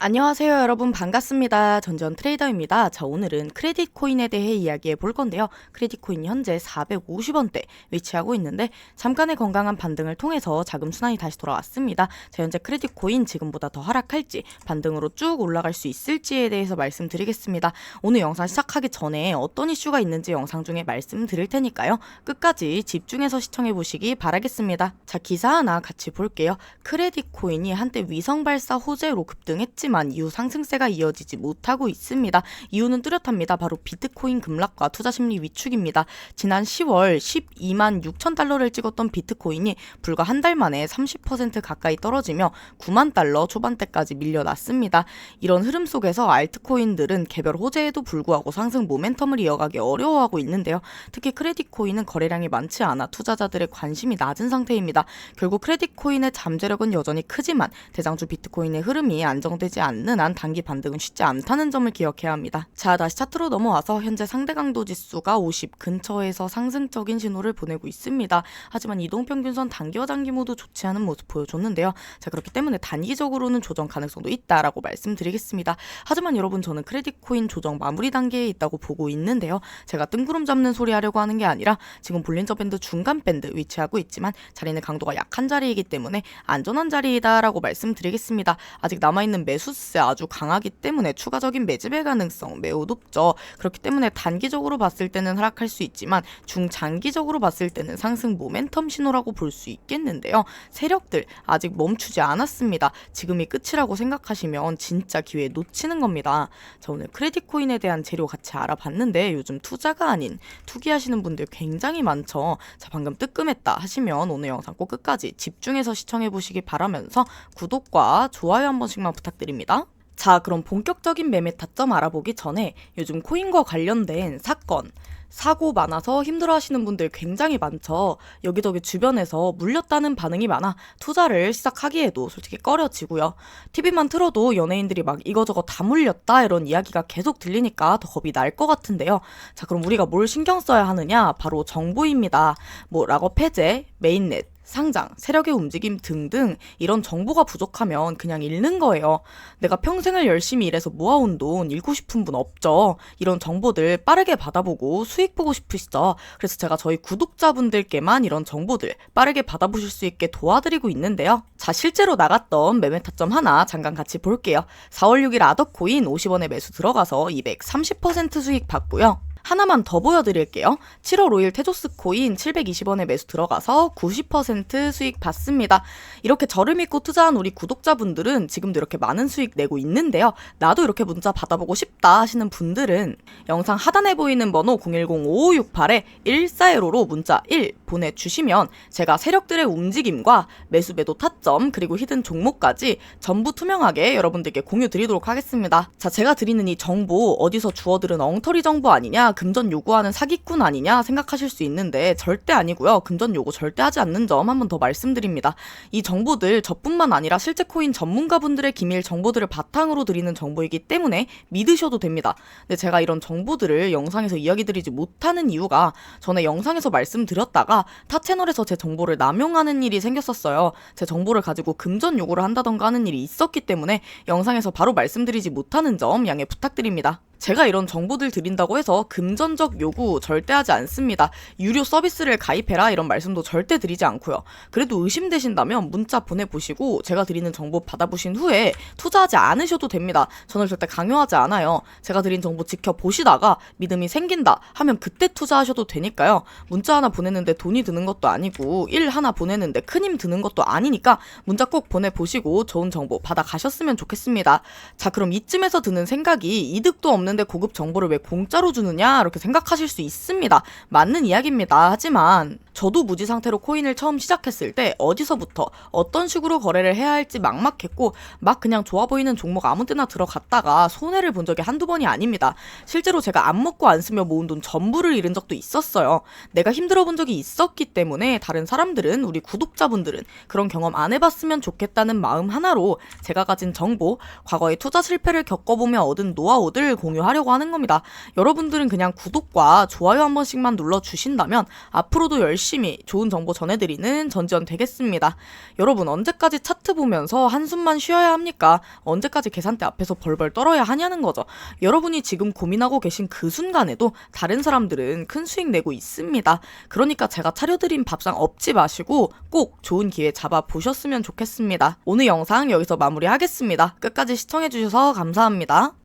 안녕하세요 여러분 반갑습니다. 전전 트레이더입니다. 자 오늘은 크레딧 코인에 대해 이야기해 볼 건데요. 크레딧 코인 현재 450원대 위치하고 있는데 잠깐의 건강한 반등을 통해서 자금 순환이 다시 돌아왔습니다. 자 현재 크레딧 코인 지금보다 더 하락할지 반등으로 쭉 올라갈 수 있을지에 대해서 말씀드리겠습니다. 오늘 영상 시작하기 전에 어떤 이슈가 있는지 영상 중에 말씀드릴 테니까요. 끝까지 집중해서 시청해 보시기 바라겠습니다. 자 기사 하나 같이 볼게요. 크레딧 코인이 한때 위성 발사 호재로 급등했지 하지만 이후 상승세가 이어지지 못하고 있습니다. 이유는 뚜렷합니다. 바로 비트코인 급락과 투자 심리 위축입니다. 지난 10월 12만 6천 달러를 찍었던 비트코인이 불과 한 달 만에 30% 가까이 떨어지며 9만 달러 초반대까지 밀려났습니다. 이런 흐름 속에서 알트코인들은 개별 호재에도 불구하고 상승 모멘텀을 이어가기 어려워하고 있는데요. 특히 크레딧 코인은 거래량이 많지 않아 투자자들의 관심이 낮은 상태입니다. 결국 크레딧 코인의 잠재력은 여전히 크지만 대장주 비트코인의 흐름이 안정되지 나지 않는 한 단기 반등은 쉽지 않다는 점을 기억해야 합니다. 자, 다시 차트로 넘어와서 현재 상대 강도 지수가 50 근처에서 상승적인 신호를 보내고 있습니다. 하지만 이동평균선 단기와 장기 모두 좋지 않은 모습 보여줬는데요. 자, 그렇기 때문에 단기적으로는 조정 가능성도 있다라고 말씀드리겠습니다. 하지만 여러분 저는 크레딧 코인 조정 마무리 단계에 있다고 보고 있는데요. 제가 뜬구름 잡는 소리 하려고 하는 게 아니라 지금 볼린저 밴드 중간 밴드 위치하고 있지만 자리는 강도가 약한 자리이기 때문에 안전한 자리이다라고 말씀드리겠습니다. 아직 남아있는 매수 매수세 아주 강하기 때문에 추가적인 매집의 가능성 매우 높죠. 그렇기 때문에 단기적으로 봤을 때는 하락할 수 있지만 중장기적으로 봤을 때는 상승 모멘텀 신호라고 볼 수 있겠는데요. 세력들 아직 멈추지 않았습니다. 지금이 끝이라고 생각하시면 진짜 기회 놓치는 겁니다. 자, 오늘 크레딧 코인에 대한 재료 같이 알아봤는데 요즘 투자가 아닌 투기하시는 분들 굉장히 많죠. 자, 방금 뜨끔했다 하시면 오늘 영상 꼭 끝까지 집중해서 시청해 보시기 바라면서 구독과 좋아요 한 번씩만 부탁드립니다. 부탁드립니다. 자, 그럼 본격적인 매매 타점 알아보기 전에 요즘 코인과 관련된 사건, 사고 많아서 힘들어 하시는 분들 굉장히 많죠. 여기저기 주변에서 물렸다는 반응이 많아 투자를 시작하기에도 솔직히 꺼려지고요. TV만 틀어도 연예인들이 막 이거저거 다 물렸다 이런 이야기가 계속 들리니까 더 겁이 날 것 같은데요. 자, 그럼 우리가 뭘 신경 써야 하느냐? 바로 정보입니다. 뭐 락업 폐쇄, 메인넷, 상장, 세력의 움직임 등등 이런 정보가 부족하면 그냥 잃는 거예요. 내가 평생을 열심히 일해서 모아온 돈 잃고 싶은 분 없죠. 이런 정보들 빠르게 받아보고 수익 보고 싶으시죠. 그래서 제가 저희 구독자분들께만 이런 정보들 빠르게 받아보실 수 있게 도와드리고 있는데요. 자, 실제로 나갔던 매매 타점 하나 잠깐 같이 볼게요. 4월 6일 아더코인 50원에 매수 들어가서 230% 수익 받고요. 하나만 더 보여드릴게요. 7월 5일 테조스 코인 720원에 매수 들어가서 90% 수익 받습니다. 이렇게 저를 믿고 투자한 우리 구독자분들은 지금도 이렇게 많은 수익 내고 있는데요. 나도 이렇게 문자 받아보고 싶다 하시는 분들은 영상 하단에 보이는 번호 010-5568-1415로 문자 1 보내주시면 제가 세력들의 움직임과 매수 매도 타점 그리고 히든 종목까지 전부 투명하게 여러분들께 공유 드리도록 하겠습니다. 자, 제가 드리는 이 정보 어디서 주워들은 엉터리 정보 아니냐 금전 요구하는 사기꾼 아니냐 생각하실 수 있는데 절대 아니고요. 금전 요구 절대 하지 않는 점 한 번 더 말씀드립니다. 이 정보들 저뿐만 아니라 실제 코인 전문가분들의 기밀 정보들을 바탕으로 드리는 정보이기 때문에 믿으셔도 됩니다. 근데 제가 이런 정보들을 영상에서 이야기 드리지 못하는 이유가 전에 영상에서 말씀드렸다가 타 채널에서 제 정보를 남용하는 일이 생겼었어요. 제 정보를 가지고 금전 요구를 한다던가 하는 일이 있었기 때문에 영상에서 바로 말씀드리지 못하는 점 양해 부탁드립니다. 제가 이런 정보들 드린다고 해서 금전적 요구 절대 하지 않습니다. 유료 서비스를 가입해라 이런 말씀도 절대 드리지 않고요. 그래도 의심되신다면 문자 보내보시고 제가 드리는 정보 받아보신 후에 투자하지 않으셔도 됩니다. 저는 절대 강요하지 않아요. 제가 드린 정보 지켜보시다가 믿음이 생긴다 하면 그때 투자하셔도 되니까요. 문자 하나 보내는데 돈이 드는 것도 아니고 일 하나 보내는데 큰 힘 드는 것도 아니니까 문자 꼭 보내보시고 좋은 정보 받아가셨으면 좋겠습니다. 자 그럼 이쯤에서 드는 생각이 이득도 없는 없는데 고급 정보를 왜 공짜로 주느냐 이렇게 생각하실 수 있습니다. 맞는 이야기입니다. 하지만 저도 무지 상태로 코인을 처음 시작했을 때 어디서부터 어떤 식으로 거래를 해야 할지 막막했고 막 그냥 좋아 보이는 종목 아무 때나 들어갔다가 손해를 본 적이 한두 번이 아닙니다. 실제로 제가 안 먹고 안 쓰며 모은 돈 전부를 잃은 적도 있었어요. 내가 힘들어 본 적이 있었기 때문에 다른 사람들은 우리 구독자분들은 그런 경험 안 해봤으면 좋겠다는 마음 하나로 제가 가진 정보, 과거의 투자 실패를 겪어보며 얻은 노하우들 공유하려고 하는 겁니다. 여러분들은 그냥 구독과 좋아요 한 번씩만 눌러주신다면 앞으로도 열심히 열심히 좋은 정보 전해드리는 전지현 되겠습니다. 여러분 언제까지 차트 보면서 한숨만 쉬어야 합니까? 언제까지 계산대 앞에서 벌벌 떨어야 하냐는 거죠. 여러분이 지금 고민하고 계신 그 순간에도 다른 사람들은 큰 수익 내고 있습니다. 그러니까 제가 차려드린 밥상 엎지 마시고 꼭 좋은 기회 잡아 보셨으면 좋겠습니다. 오늘 영상 여기서 마무리하겠습니다. 끝까지 시청해주셔서 감사합니다.